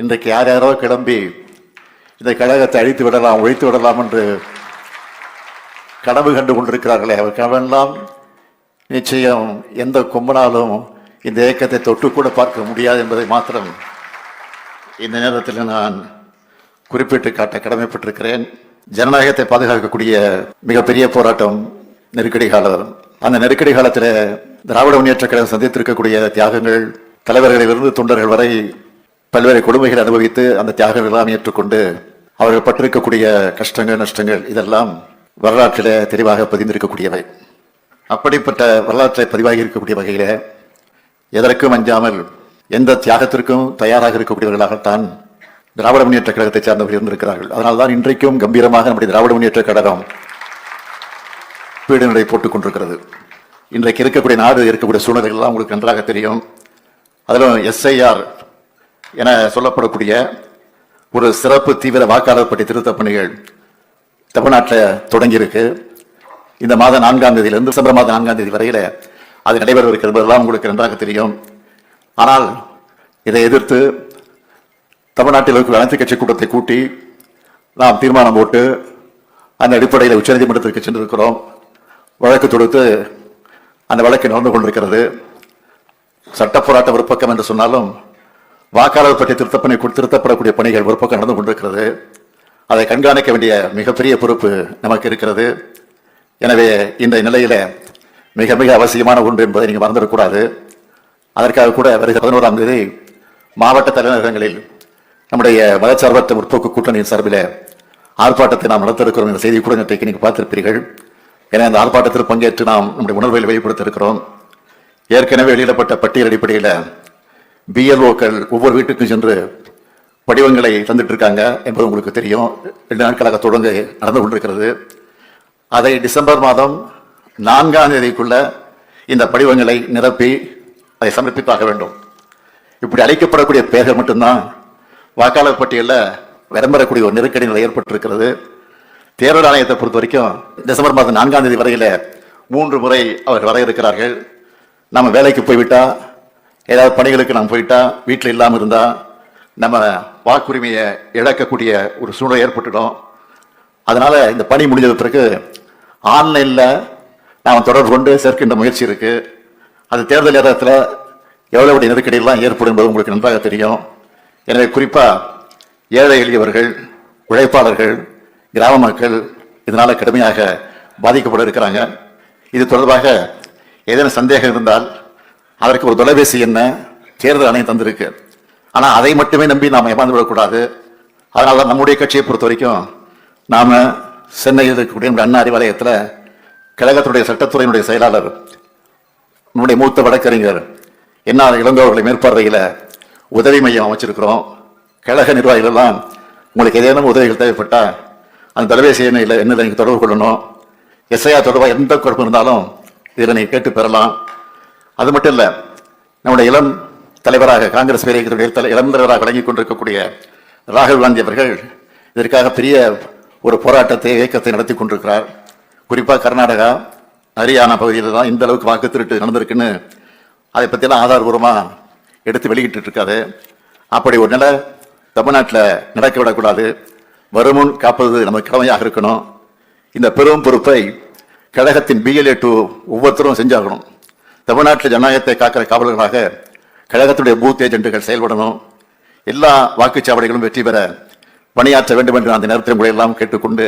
இன்றைக்கு யார் யாரோ கிளம்பி இந்த கழகத்தை அழித்து விடலாம் ஒழித்து விடலாம் என்று கனவு கண்டு கொண்டிருக்கிறார்களே. அவர் கனவெல்லாம் நிச்சயம் எந்த கொம்பனாலும் இந்த இயக்கத்தை தொட்டுக்கூட பார்க்க முடியாது என்பதை மாத்திரம் இந்த நேரத்தில் நான் குறிப்பிட்டு காட்ட கடமைப்பட்டிருக்கிறேன். ஜனநாயகத்தை பாதுகாக்கக்கூடிய மிகப்பெரிய போராட்டம் நெருக்கடி காலம். அந்த நெருக்கடி காலத்தில் திராவிட முன்னேற்ற கழகம் சந்தித்திருக்கக்கூடிய தியாகங்கள் தலைவர்களிலிருந்து தொண்டர்கள் வரை பல்வேறு கொடுமைகள் அனுபவித்து அந்த தியாகங்கள் எல்லாம் ஏற்றுக்கொண்டு அவர்கள் பட்டிருக்கக்கூடிய கஷ்டங்கள் நஷ்டங்கள் இதெல்லாம் வரலாற்றில் தெளிவாக பதிந்திருக்கக்கூடியவை. அப்படிப்பட்ட வரலாற்றை பதிவாகி இருக்கக்கூடிய வகையில் எதற்கும் அஞ்சாமல் எந்த தியாகத்திற்கும் தயாராக இருக்கக்கூடியவர்களாகத்தான் திராவிட முன்னேற்ற கழகத்தை சார்ந்தவர்கள் இருந்திருக்கிறார்கள். அதனால்தான் இன்றைக்கும் கம்பீரமாக நம்முடைய திராவிட முன்னேற்ற கழகம் பீடுநடை போட்டுக் கொண்டிருக்கிறது. இன்றைக்கு இருக்கக்கூடிய நாடு இருக்கக்கூடிய சூழ்நிலைகள்லாம் உங்களுக்கு நன்றாக தெரியும். அதிலும் எஸ்ஐஆர் என சொல்லப்படக்கூடிய ஒரு சிறப்பு தீவிர வாக்காளர் பட்டி திருத்தப் பணிகள் தமிழ்நாட்டில் தொடங்கியிருக்கு. இந்த மாதம் நான்காம் தேதியிலிருந்து டிசம்பர் மாதம் நான்காம் தேதி வரையில் அது நடைபெறவிருக்கிறது என்பதெல்லாம் உங்களுக்கு நன்றாக தெரியும். ஆனால் இதை எதிர்த்து தமிழ்நாட்டில் இருக்கிற அனைத்து கட்சி கூட்டத்தை கூட்டி நாம் தீர்மானம் போட்டு அந்த அடிப்படையில் உச்சநீதிமன்றத்திற்கு சென்றிருக்கிறோம். வழக்கு தொடுத்து அந்த வழக்கு நடந்து கொண்டிருக்கிறது. சட்ட போராட்டம் ஒரு பக்கம் என்று சொன்னாலும் வாக்காளர் பற்றிய திருத்தப்பணி திருத்தப்படக்கூடிய பணிகள் ஒரு பக்கம் நடந்து கொண்டிருக்கிறது. அதை கண்காணிக்க வேண்டிய மிகப்பெரிய பொறுப்பு நமக்கு இருக்கிறது. எனவே இந்த நிலையில் மிக மிக அவசியமான ஒன்று என்பதை நீங்கள் மறந்துவிடக்கூடாது. அதற்காக கூட வருகிற பதினோராம் தேதி மாவட்ட தலைநகரங்களில் நம்முடைய மதச்சார்பற்ற முற்போக்கு கூட்டணியின் சார்பில் ஆர்ப்பாட்டத்தை நாம் நடத்திருக்கிறோம் இந்த செய்தி கூட இன்றைக்கு நீங்கள் பார்த்திருப்பீர்கள். என அந்த ஆர்ப்பாட்டத்தில் பங்கேற்று நாம் நம்முடைய உணர்வுகளை வெளிப்படுத்திருக்கிறோம் ஏற்கனவே வெளியிடப்பட்ட பட்டியல் அடிப்படையில் பிஎல்ஓக்கள் ஒவ்வொரு வீட்டுக்கும் சென்று படிவங்களை தந்துட்டு இருக்காங்க என்பது உங்களுக்கு தெரியும். ரெண்டு நாட்களாக தொடர்ந்து நடந்து கொண்டிருக்கிறது. அதை டிசம்பர் மாதம் நான்காம் தேதிக்குள்ள இந்த படிவங்களை நிரப்பி அதை சமர்ப்பித்தாக வேண்டும். இப்படி அழைக்கப்படக்கூடிய பெயர்கள் மட்டும்தான் வாக்காளர் பட்டியலில் விளம்பரக்கூடிய ஒரு நெருக்கடி நிலை ஏற்பட்டிருக்கிறது. தேர்தல் ஆணையத்தை பொறுத்த வரைக்கும் டிசம்பர் மாதம் நான்காம் தேதி வரையில் மூன்று முறை அவர் வர இருக்கிறார்கள். நம்ம வேலைக்கு போய்விட்டால் ஏதாவது பணிகளுக்கு நாம் போயிட்டா வீட்டில் இல்லாமல் இருந்தால் நம்ம வாக்குரிமையை இழக்கக்கூடிய ஒரு சூழ்நிலை ஏற்பட்டுடும். அதனால் இந்த பணி முடிஞ்சது பிறகு ஆன்லைனில் நாம் தொடர்பு கொண்டு சேர்க்கின்ற முயற்சி இருக்குது அது தேர்தல் நேரத்தில் எவ்வளவு நெருக்கடியெல்லாம் ஏற்படும் என்பது உங்களுக்கு நன்றாக தெரியும். எனவே குறிப்பாக ஏழை எளியவர்கள் உழைப்பாளர்கள் கிராம மக்கள் இதனால் கடுமையாக பாதிக்கப்பட இருக்கிறாங்க. இது தொடர்பாக ஏதேனும் சந்தேகம் இருந்தால் அதற்கு ஒரு தொலைபேசி என்ன தேர்தல் ஆணையம் தந்திருக்கு. ஆனால் அதை மட்டுமே நம்பி நாம் ஏமாந்து விடக்கூடாது. அதனால தான் நம்முடைய கட்சியை பொறுத்த வரைக்கும் நாம் சென்னையில் இருக்கக்கூடிய நம்முடைய அண்ணா அறிவாலயத்தில் கழகத்துடைய சட்டத்துறையினுடைய செயலாளர் நம்முடைய மூத்த வழக்கறிஞர் என்ன இளங்கோவர்களை மேற்பார்வையில் உதவி மையம் அமைச்சிருக்கிறோம். கழக நிர்வாகிகள் எல்லாம் உங்களுக்கு ஏதேனும் உதவிகள் தேவைப்பட்டால் அந்த தொலைபேசி எண்ணில் என்ன நீங்கள் தொடர்பு கொள்ளணும். எஸ்ஐஆர் தொடர்பாக எந்த குழப்பம் இருந்தாலும் இதில் நீங்கள் கேட்டு பெறலாம். அது மட்டும் இல்லை நம்முடைய இளம் தலைவராக காங்கிரஸ் பேரியக்கத்துடைய தலை- இளம் தலைவராக வழங்கிக் கொண்டிருக்கக்கூடிய ராகுல் காந்தி அவர்கள் இதற்காக பெரிய ஒரு போராட்டத்தை இயக்கத்தை நடத்தி கொண்டிருக்கிறார். குறிப்பாக கர்நாடகா ஹரியானா பகுதியில் தான் இந்த அளவுக்கு வாக்கு திருட்டு நடந்திருக்குன்னு அதை பற்றியெல்லாம் ஆதாரபூர்வமாக எடுத்து வெளியிட்டு இருக்காது அப்படி ஒரு நிலை தமிழ்நாட்டில் நடக்க விடக்கூடாது. வருமுன் காப்பது நமக்கு கடமையாக இருக்கணும். இந்த பெரும் பொறுப்பை கழகத்தின் பிஎல்ஏ டூ ஒவ்வொருத்தரும் செஞ்சாகணும். தமிழ்நாட்டில் ஜனநாயகத்தை காக்கிற காவலர்களாக கழகத்துடைய பூத் ஏஜென்ட்டுகள் செயல்படணும். எல்லா வாக்குச்சாவடிகளும் வெற்றி பெற பணியாற்ற வேண்டும் என்று அந்த நேரத்தில் உங்களை எல்லாம் கேட்டுக்கொண்டு